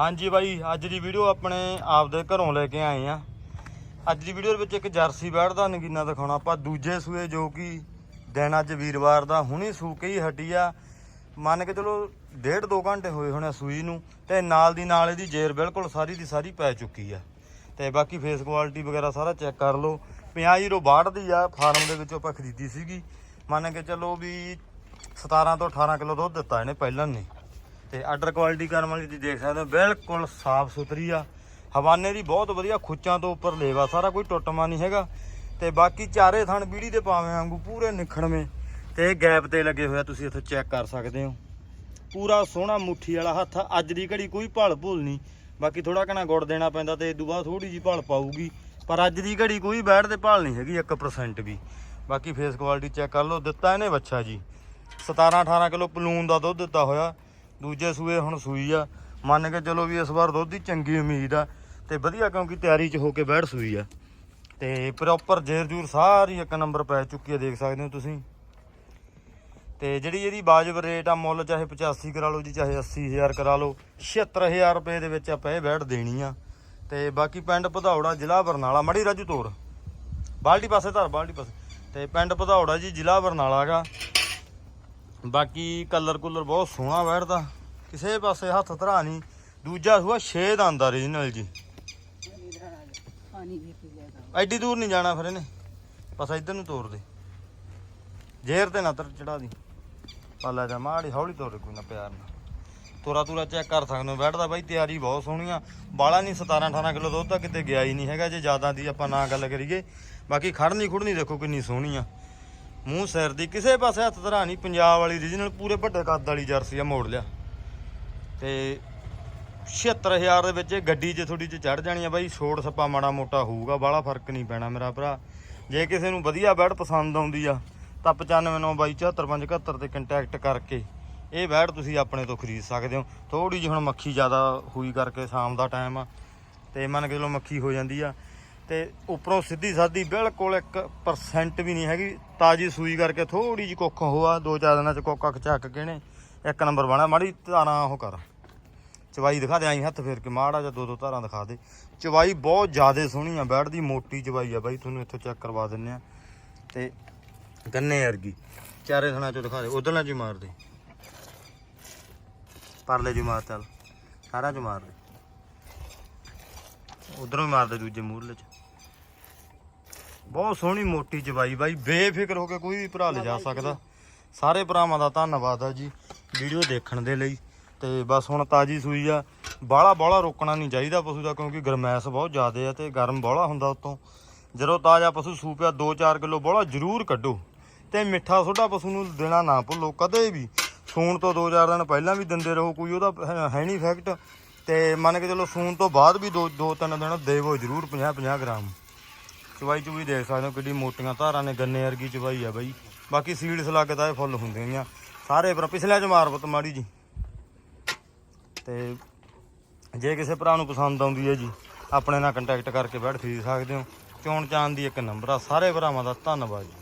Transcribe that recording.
ਹਾਂਜੀ ਬਾਈ, ਅੱਜ ਦੀ ਵੀਡੀਓ ਆਪਣੇ ਆਪਦੇ ਘਰੋਂ ਲੈ ਕੇ ਆਏ ਆ। ਅੱਜ ਦੀ ਵੀਡੀਓ ਦੇ ਵਿੱਚ ਇੱਕ ਜਰਸੀ ਬੈੜ ਦਾ ਨਗੀਨਾ ਦਿਖਾਉਣਾ। ਆਪਾਂ ਦੂਜੇ ਸੂਏ ਜੋ ਕਿ ਦਿਨ ਅੱਜ ਵੀਰਵਾਰ ਦਾ, ਹੁਣੀ ਸੂ ਕੇ ਹੀ ਹਟੀ ਆ। ਮੰਨ ਕੇ ਚਲੋ ਡੇਢ ਦੋ ਘੰਟੇ ਹੋਏ ਹੋਣੇ ਸੂਈ ਨੂੰ, ਤੇ ਨਾਲ ਦੀ ਨਾਲ ਇਹਦੀ ਜੇਰ ਬਿਲਕੁਲ ਸਾਰੀ ਦੀ ਸਾਰੀ ਪੈ ਚੁੱਕੀ ਆ। ਤੇ ਬਾਕੀ ਫੇਸ ਕੁਆਲਿਟੀ ਵਗੈਰਾ ਸਾਰਾ ਚੈੱਕ ਕਰ ਲਓ। 50 ਯੂਰੋ ਬਾੜ ਦੀ ਆ ਫਾਰਮ ਦੇ ਵਿੱਚੋਂ ਆਪਾਂ ਖਰੀਦੀ ਸੀਗੀ। ਮੰਨ ਕੇ ਚਲੋ ਵੀ 17 ਤੋਂ 18 ਕਿਲੋ ਦੁੱਧ ਦਿੱਤਾ ਇਹਨੇ ਪਹਿਲਾਂ ਨੇ। ਤੇ ਆਰਡਰ ਕੁਆਲਿਟੀ ਕਰਨ ਵਾਲੀ ਤੁਸੀਂ ਦੇਖ ਸਕਦੇ ਹੋ, ਬਿਲਕੁਲ ਸਾਫ਼ ਸੁਥਰੀ ਆ। ਹਵਾਨੇ ਦੀ ਬਹੁਤ ਵਧੀਆ ਖੁੱਚਾਂ ਤੋਂ ਉੱਪਰ ਲੇਵਾ, ਸਾਰਾ ਕੋਈ ਟੁੱਟਮਾ ਨਹੀਂ ਹੈਗਾ। ਤੇ ਬਾਕੀ ਚਾਰੇ ਥਣ ਬੀੜੀ ਦੇ ਪਾਵੇਂ ਵਾਂਗੂ ਪੂਰੇ ਨਿਖੜਵੇਂ। ਤੇ ਗੈਪ ਤੇ ਲੱਗੇ ਹੋਇਆ ਤੁਸੀਂ ਇੱਥੇ ਚੈੱਕ ਕਰ ਸਕਦੇ ਹੋ। ਪੂਰਾ ਸੋਹਣਾ ਮੁੱਠੀ ਵਾਲਾ ਹੱਥ ਆ। ਅੱਜ ਦੀ ਘੜੀ ਕੋਈ ਭਲ ਭੁਲ ਨਹੀਂ। ਬਾਕੀ ਥੋੜਾ ਘਣਾ ਗੁੜ ਦੇਣਾ ਪੈਂਦਾ ਤੇ ਇਦੋਂ ਬਾਅਦ ਥੋੜੀ ਜੀ ਭਲ ਪਾਊਗੀ। ਪਰ ਅੱਜ ਦੀ ਘੜੀ ਕੋਈ ਬੈਠ ਤੇ ਭਲ ਨਹੀਂ ਹੈਗੀ 1% ਵੀ। ਬਾਕੀ ਫੇਸ ਕੁਆਲਿਟੀ ਚੈੱਕ ਕਰ ਲਓ, ਦਿੱਤਾ ਇਹਨੇ ਬੱਚਾ ਜੀ। 17 18 ਕਿਲੋ ਪਲੂਨ ਦਾ ਦੁੱਧ ਦਿੱਤਾ ਹੋਇਆ। ਦੂਜੇ ਸੂਏ ਹੁਣ ਸੂਈ ਆ। ਮੰਨ ਕੇ ਚਲੋ ਵੀ ਇਸ ਵਾਰ ਦੁੱਧ ਦੀ ਚੰਗੀ ਉਮੀਦ ਆ ਤੇ ਵਧੀਆ ਕਿਉਂਕਿ ਤਿਆਰੀ 'ਚ ਹੋ ਕੇ ਬੈਠ ਸੂਈ ਆ। ਤੇ ਪ੍ਰੋਪਰ ਜੇਰ ਜੂਰ ਸਾਰੀ ਇੱਕ ਨੰਬਰ ਪੈ ਚੁੱਕੀ ਆ, ਦੇਖ ਸਕਦੇ ਹੋ ਤੁਸੀਂ। ਤੇ ਜਿਹੜੀ ਇਹਦੀ ਵਾਜਬ ਰੇਟ ਆ, ਮੁੱਲ ਚਾਹੇ 85 ਕਰਾ ਲਓ ਜੀ, ਚਾਹੇ 80000 ਕਰਾ ਲਓ 76000 ਰੁਪਏ ਦੇ ਵਿੱਚ ਆਪਾਂ ਇਹ ਬੈਠ ਦੇਣੀ ਆ। ਤੇ ਬਾਕੀ ਪਿੰਡ ਭਦੌੜਾ ਜ਼ਿਲ੍ਹਾ ਬਰਨਾਲਾ, ਮੜੀ ਰਾਜੂ ਤੋਰ। ਬਾਲਟੀ ਪਾਸੇ ਧਰ, ਬਾਲਟੀ ਪਾਸੇ। ਤੇ ਪਿੰਡ ਭਦੌੜਾ ਜੀ ਜ਼ਿਲ੍ਹਾ ਬਰਨਾਲਾ ਬਾਕੀ ਕਲਰ ਕੁਲਰ ਬਹੁਤ ਸੋਹਣਾ ਬੈਠਦਾ। ਕਿਸੇ ਪਾਸੇ ਹੱਥ ਧਰਾ ਨਹੀਂ। ਦੂਜਾ ਸੂਆ 6 ਦਾ ਆਂਦਾ ਰੀਜਨਲ ਜੀ। ਐਡੀ ਦੂਰ ਨਹੀਂ ਜਾਣਾ ਫਿਰ ਇਹਨੇ। ਬਸ ਇੱਧਰ ਨੂੰ ਤੋਰ ਦੇ। ਜੇਰ ਤੇ ਨਾ ਤਰ ਚੜਾ ਦੀ। ਪਾਲਾ ਜਾ ਮਾੜੀ ਹੌਲੀ ਤੋਰ ਕੋਈ ਨਾ ਪਿਆਰ ਨਾਲ। ਤੋਰਾ ਤੂਰਾ ਚੈੱਕ ਕਰ ਸਕਦੇ ਹੋ ਬੈਠਦਾ ਬਾਈ ਤਿਆਰੀ ਬਹੁਤ ਸੋਹਣੀ ਆ। ਬਾਲਾ ਨਹੀਂ 17 18 ਕਿਲੋ ਦੁੱਧ ਤਾਂ ਕਿਤੇ ਗਿਆ ਹੀ ਨਹੀਂ ਹੈਗਾ। ਜੇ ਜ਼ਿਆਦਾ ਦੀ ਆਪਾਂ ਨਾ ਗੱਲ ਕਰੀਏ। ਬਾਕੀ ਖੜਨੀ ਖੁੜਨੀ ਦੇਖੋ ਕਿੰਨੀ ਸੋਹਣੀ ਆ। ਮੂੰਹ ਸਿਰ ਦੀ ਕਿਸੇ ਪਾਸੇ ਹੱਥ ਧਰਾ ਨਹੀਂ, ਪੰਜਾਬ ਵਾਲੀ ਰੀਜਨਲ ਪੂਰੇ ਵੱਡੇ ਕੱਦ ਵਾਲੀ ਜਰਸੀ ਆ ਮੋੜ ਲਿਆ। ਤੇ 76000 ਦੇ ਵਿੱਚ ਇਹ ਗੱਡੀ 'ਚ ਥੋੜੀ ਜਿਹੀ ਚੜ ਜਾਣੀ ਆ ਬਾਈ, ਛੋੜ ਸੱਪਾ ਮਾੜਾ ਮੋਟਾ ਹੋਊਗਾ, ਬਾਹਲਾ ਫ਼ਰਕ ਨਹੀਂ ਪੈਣਾ ਮੇਰਾ ਭਰਾ। ਜੇ ਕਿਸੇ ਨੂੰ ਵਧੀਆ ਬੈਡ ਪਸੰਦ ਆਉਂਦੀ ਆ, ਤਾਂ 9592747571 ਤੇ ਕੰਟੈਕਟ ਕਰਕੇ ਇਹ ਬੈਡ ਤੁਸੀਂ ਆਪਣੇ ਤੋਂ ਖਰੀਦ ਸਕਦੇ ਹੋ। ਥੋੜੀ ਜਿਹੀ ਹੁਣ ਮੱਖੀ ਜ਼ਿਆਦਾ ਹੋਈ ਕਰਕੇ ਸ਼ਾਮ ਦਾ ਟਾਈਮ ਆ, ਤੇ ਮੰਨ ਕੇ ਚਲੋ ਮੱਖੀ ਹੋ ਜਾਂਦੀ ਆ। ਤੇ ਉੱਪਰੋਂ ਸਿੱਧੀ ਸਾਦੀ ਬਿਲਕੁਲ 1% ਵੀ ਨਹੀਂ ਹੈਗੀ। ਤਾਜੀ ਸੂਈ ਕਰਕੇ ਥੋੜੀ ਜਿਹੀ ਕੁੱਖ ਹੋਆ, ਦੋ ਚਾਰ ਦਿਨਾਂ ਚ ਕੋਕਾ ਚੱਕ ਕੇ ਨੇ। ਇੱਕ ਨੰਬਰ ਬਣਾ, ਮਾੜੀ ਧਾਰਾਂ ਉਹ ਕਰ। ਚਵਾਈ ਦਿਖਾ ਦੇ, ਆਈ ਹੱਥ ਫੇਰ ਕੇ, ਮਾੜਾ ਜਾਂ ਦੋ ਦੋ ਧਾਰਾਂ ਦਿਖਾ ਦੇ। ਚਵਾਈ ਬਹੁਤ ਜ਼ਿਆਦਾ ਸੋਹਣੀ ਆ ਬੈਠਦੀ ਮੋਟੀ ਚਵਾਈ ਆ ਬਾਈ, ਤੁਹਾਨੂੰ ਇੱਥੋਂ ਚੈੱਕ ਕਰਵਾ ਦਿੰਨੇ ਆ। ਤੇ ਗੰਨੇ ਵਰਗੀ, ਚਾਰੇ ਥਣਾ ਚੋਂ ਦਿਖਾ ਦੇ, ਉਧਰਲਾ ਜੀ ਮਾਰ ਦੇ। ਪਰਲੇ ਜੀ ਮਾਰ ਚੱਲ ਸਾਰਾ ਚ ਮਾਰ ਦੇ। ਉਧਰੋਂ ਵੀ ਮਾਰ ਦੇ ਦੂਜੇ ਮੂਰਲੇ ਚ। ਬਹੁਤ ਸੋਹਣੀ ਮੋਟੀ ਚਵਾਈ ਬਾਈ ਬੇਫਿਕਰ ਹੋ ਕੇ ਕੋਈ ਵੀ ਭਰਾ ਲੈ ਜਾ ਸਕਦਾ। ਸਾਰੇ ਭਰਾਵਾਂ ਦਾ ਧੰਨਵਾਦ ਆ ਜੀ ਵੀਡੀਓ ਦੇਖਣ ਦੇ ਲਈ। ਤੇ ਬਸ ਹੁਣ ਤਾਜੀ ਸੂਈ ਆ। ਬਾਹਲਾ ਬਾਹਲਾ ਰੋਕਣਾ ਨਹੀਂ ਚਾਹੀਦਾ ਪਸ਼ੂ ਦਾ ਕਿਉਂਕਿ ਗਰਮੈਸ਼ ਬਹੁਤ ਜ਼ਿਆਦਾ ਆ ਤੇ ਗਰਮ ਬਾਹਲਾ ਹੁੰਦਾ ਉਤੋਂ। ਜਦੋਂ ਤਾਜ਼ਾ ਪਸ਼ੂ ਸੂਪਿਆ 2-4 ਕਿਲੋ ਬਾਹਲਾ ਜ਼ਰੂਰ ਕੱਢੋ। ਤੇ ਮਿੱਠਾ ਸੋਡਾ ਪਸ਼ੂ ਨੂੰ ਦੇਣਾ ਨਾ ਭੁੱਲੋ ਕਦੇ ਵੀ। ਸੂਣ ਤੋਂ 2-4 ਦਿਨ ਪਹਿਲਾਂ ਵੀ ਦਿੰਦੇ ਰਹੋ ਕੋਈ ਉਹਦਾ ਹੈ ਨਹੀਂ ਫੈਕਟ ਤੇ ਮੰਨ ਕੇ ਚਲੋ ਸੂਣ ਤੋਂ ਬਾਅਦ ਵੀ 2-3 ਦਿਨ ਦੇਵੋ ਜ਼ਰੂਰ 50-50 ਗ੍ਰਾਮ। ਚਵਾਈ ਚੁਵਾਈ ਦੇਖ ਸਕਦੇ ਹੋ ਕਿੱਡੀ ਮੋਟੀਆਂ ਧਾਰਾਂ ਨੇ ਗੰਨੇ ਵਰਗੀ ਚਵਾਈ ਆ ਬਾਈ। ਬਾਕੀ ਸੀਡਸ ਲੱਗਦਾ ਇਹ ਫੁੱਲ ਹੁੰਦੀਆਂ ਆ। ਸਾਰੇ ਪਰ ਪਿਛਲੇ ਚ ਮਾਰਬਤ ਮਾੜੀ ਜੀ। ਤੇ ਜੇ ਕਿਸੇ ਭਰਾ ਨੂੰ ਪਸੰਦ ਆਉਂਦੀ ਹੈ ਜੀ, ਆਪਣੇ ਨਾਲ ਕੰਟੈਕਟ ਕਰਕੇ ਬੈਠ ਖਰੀਦ ਸਕਦੇ ਹੋ। ਚੋਣ ਚਾਨ ਦੀ ਇੱਕ ਨੰਬਰ ਆ। ਸਾਰੇ ਭਰਾਵਾਂ ਦਾ ਧੰਨਵਾਦ ਜੀ।